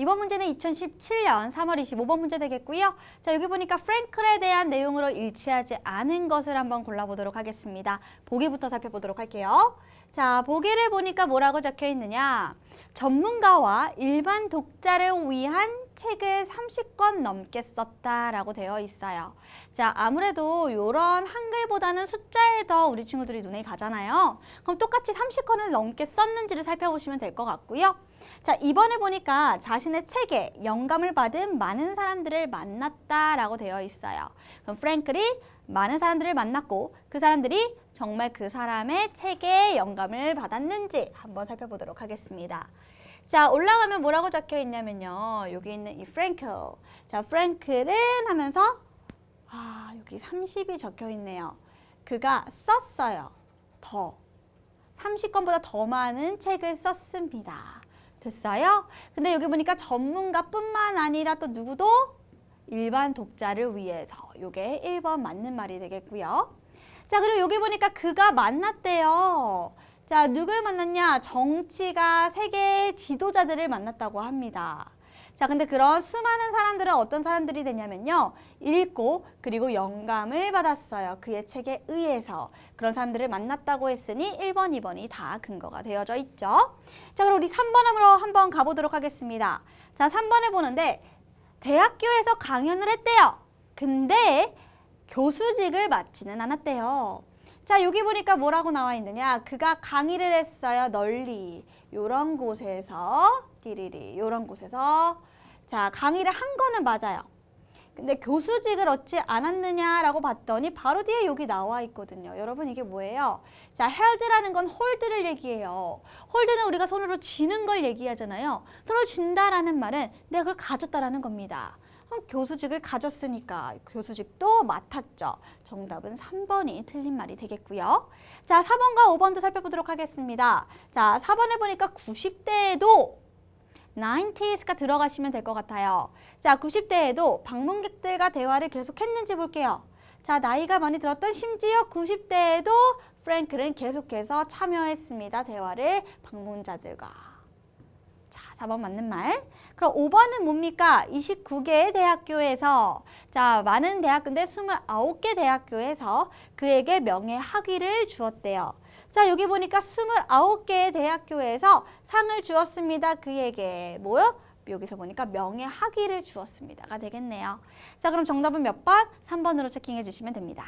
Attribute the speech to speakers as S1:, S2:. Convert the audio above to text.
S1: 이번 문제는 2017년 3월 25번 문제 되겠고요. 자, 여기 보니까 프랭클에 대한 내용으로 일치하지 않은 것을 한번 골라보도록 하겠습니다. 보기부터 살펴보도록 할게요. 자, 보기를 보니까 뭐라고 적혀 있느냐. 전문가와 일반 독자를 위한 책을 30권 넘게 썼다라고 되어 있어요. 자, 아무래도 이런 한글보다는 숫자에 더 우리 친구들이 눈에 가잖아요. 그럼 똑같이 30권을 넘게 썼는지를 살펴보시면 될 것 같고요. 자, 이번에 보니까 자신의 책에 영감을 받은 많은 사람들을 만났다라고 되어 있어요. 그럼 프랭클이 많은 사람들을 만났고 그 사람들이 정말 그 사람의 책에 영감을 받았는지 한번 살펴보도록 하겠습니다. 자, 올라가면 뭐라고 적혀 있냐면요. 여기 있는 이 프랭클. 자, 프랭클은 하면서 아, 여기 30이 적혀 있네요. 그가 썼어요. 더. 30권보다 더 많은 책을 썼습니다. 됐어요? 근데 여기 보니까 전문가뿐만 아니라 또 누구도 일반 독자를 위해서 요게 1번 맞는 말이 되겠고요. 자, 그리고 여기 보니까 그가 만났대요. 자, 누굴 만났냐? 정치가 세계 지도자들을 만났다고 합니다. 자, 근데 그런 수많은 사람들은 어떤 사람들이 되냐면요. 읽고 그리고 영감을 받았어요. 그의 책에 의해서. 그런 사람들을 만났다고 했으니 1번, 2번이 다 근거가 되어져 있죠. 자, 그럼 우리 3번으로 한번 가보도록 하겠습니다. 자, 3번을 보는데 대학교에서 강연을 했대요. 근데 교수직을 맡지는 않았대요. 자, 여기 보니까 뭐라고 나와 있느냐? 그가 강의를 했어요. 널리. 요런 곳에서 띠리리 요런 곳에서 자, 강의를 한 거는 맞아요. 근데 교수직을 얻지 않았느냐라고 봤더니 바로 뒤에 여기 나와 있거든요. 여러분 이게 뭐예요? 자, held라는 건 hold를 얘기해요. hold는 우리가 손으로 쥐는 걸 얘기하잖아요. 손으로 쥔다라는 말은 내가 그걸 가졌다라는 겁니다. 그럼 교수직을 가졌으니까 교수직도 맡았죠. 정답은 3번이 틀린 말이 되겠고요. 자, 4번과 5번도 살펴보도록 하겠습니다. 자, 4번에 보니까 90대에도 90s가 들어가시면 될 것 같아요. 자, 90대에도 방문객들과 대화를 계속했는지 볼게요. 자, 나이가 많이 들었던 심지어 90대에도 프랭클은 계속해서 참여했습니다. 대화를 방문자들과. 자, 4번 맞는 말. 그럼 5번은 뭡니까? 29개의 대학교에서 자, 많은 대학교인데 29개 대학교에서 그에게 명예 학위를 주었대요. 자, 여기 보니까 29개의 대학교에서 상을 주었습니다. 그에게 뭐요? 여기서 보니까 명예 학위를 주었습니다가 되겠네요. 자, 그럼 정답은 몇 번? 3번으로 체킹해 주시면 됩니다.